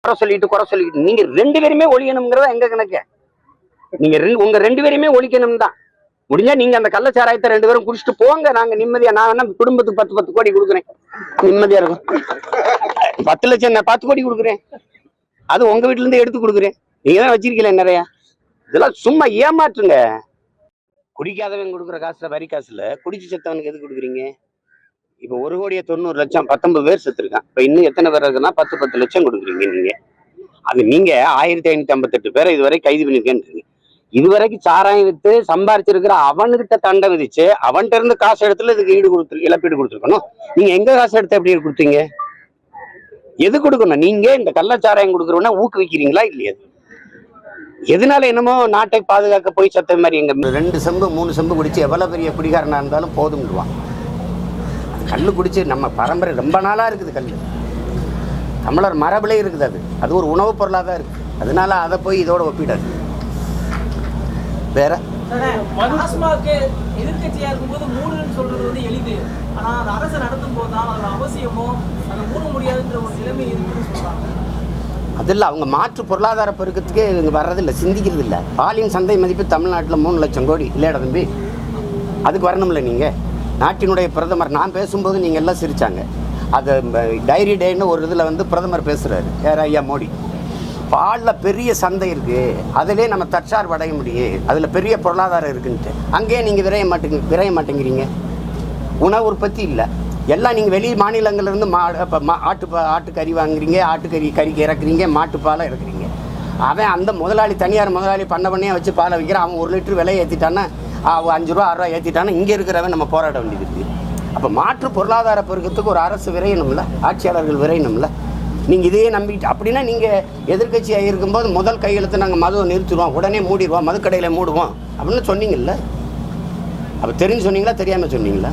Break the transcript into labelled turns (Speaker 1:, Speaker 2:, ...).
Speaker 1: குறை சொல்லிட்டு குறை சொல்லிட்டு நீங்க ரெண்டு பேருமே ஒழியணுங்கிறத எங்க கணக்கு? நீங்க ரெண்டு- உங்க ரெண்டு பேருமே ஒழிக்கணும் தான் முடிஞ்சா நீங்க அந்த கள்ளச்சாராயத்தை ரெண்டு பேரும் குடிச்சிட்டு போங்க. நாங்க நிம்மதியா நான் வேணா குடும்பத்துக்கு பத்து பத்து கோடி கொடுக்குறேன். நிம்மதியா இருக்கும். பத்து லட்சம் நான் பத்து கோடி கொடுக்குறேன். அது உங்க வீட்டுல இருந்து எடுத்து கொடுக்குறேன். நீங்க தான் வச்சிருக்கீங்களே நிறைய. இதெல்லாம் சும்மா ஏமாற்றுங்க. குடிக்காதவன் கொடுக்குற காசுல வரி காசுல குடிச்சு செத்தவனுக்கு எது கொடுக்குறீங்க? இப்ப ஒரு கோடியே தொண்ணூறு லட்சம் பத்தொன்பது பேர் செத்துருக்கான் இப்ப இன்னும் எத்தனை பேர் இருக்குன்னா பத்து பத்து லட்சம் கொடுக்குறீங்க நீங்க. அது நீங்க ஆயிரத்தி ஐநூத்தி ஐம்பத்தெட்டு பேரை இதுவரை கைது பண்ணிருக்கேன்றீங்க. இதுவரைக்கும் சாராயம் வித்து சம்பாரிச்சிருக்கிற அவன்கிட்ட தண்டை விதிச்சு அவன்கிட்ட இருந்து காசு எடுத்துல இதுக்கு ஈடு கொடுத்து இழப்பீடு கொடுத்துருக்கணும். நீங்க எங்க காசு எடுத்து எப்படி கொடுத்தீங்க? எது கொடுக்கணும்? நீங்க இந்த கள்ளச்சாராயம் கொடுக்குறோன்னா ஊக்குவிக்கிறீங்களா இல்லையா? எதனால என்னமோ நாட்டை பாதுகாக்க போய் சத்த மாதிரி எங்க ரெண்டு செம்பு மூணு செம்பு குடிச்சு எவ்வளவு பெரிய குடிகாரனா இருந்தாலும் போதும்டுவான் கல்லு குடிச்சு நம்ம பரம்பரை ரொம்ப நாளா இருக்குது கல் தமிழர் மரபிலே இருக்குது அது. அது ஒரு உணவுப் பொருளாக தான் இருக்கு. அதனால அதை போய் இதோட ஒப்பிடாது. வேற?
Speaker 2: டாஸ்மாக் எதிர்க்கட்சியா இருக்கும்போது மூடுன்னு சொல்றது வந்து எளிது. ஆனா அது அரசு நடத்தும் போது தான் அதோட அவசியமோ அதை மூட முடியாதுன்ற ஒரு நிலைமை இருக்குன்னு சொல்றாங்க.
Speaker 1: அது இல்லை அவங்க மாற்று பொருளாதார பெருக்கத்துக்கே இங்கே வர்றதில்லை சிந்திக்கிறது இல்லை பாலின் சந்தை மதிப்பு தமிழ்நாட்டில் மூணு லட்சம் கோடி. இல்லையாடா தம்பி? அதுக்கு வரணும்ல நீங்கள் நாட்டினுடைய பிரதமர் நான் பேசும்போது நீங்கள் எல்லாம் சிரித்தாங்க அது டைரி டேன்னு ஒரு இதில் வந்து பிரதமர் பேசுகிறாரு யார் ஐயா மோடி. பாலில் பெரிய சந்தை இருக்குது அதிலே நம்ம தற்சார்பு அடைய முடியும் அதில் பெரிய பொருளாதாரம் இருக்குன்ட்டு. அங்கேயே நீங்கள் விரைய மாட்டேங்க விரைய மாட்டேங்கிறீங்க. உணவு உற்பத்தி இல்லை. எல்லாம் நீங்கள் வெளி மாநிலங்கள்லேருந்து மா இப்போ மா ஆட்டு பா- ஆட்டுக்கறி வாங்குறீங்க ஆட்டுக்கறி கறிக்கு இறக்குறீங்க மாட்டுப்பாலை இறக்குறீங்க. அவன் அந்த முதலாளி தனியார் முதலாளி பண்ண பண்ணியே வச்சு பாலை விற்கிறான். அவன் ஒரு லிட்டர் விலை ஏற்றிட்டான்னா அஞ்சு ரூபா ஆறு ரூபா ஏற்றிட்டான்னா இங்கே இருக்கிறவன் நம்ம போராட வேண்டியது இருக்குது அப்போ மாற்று பொருளாதார பெருக்கத்துக்கு ஒரு அரசு விரையணும்ல? ஆட்சியாளர்கள் விரையணும்ல? நீங்கள் இதையே நம்பிட்டு அப்படின்னா நீங்கள் எதிர்க்கட்சியாக இருக்கும்போது முதல் கையெழுத்து நாங்கள் மதுவை நிறுத்திடுவோம் உடனே மூடிடுவோம் மதுக்கடையில் மூடுவோம் அப்படின்னு சொன்னீங்கல்ல? அப்போ தெரிஞ்சு சொன்னீங்களா தெரியாமல் சொன்னீங்களா?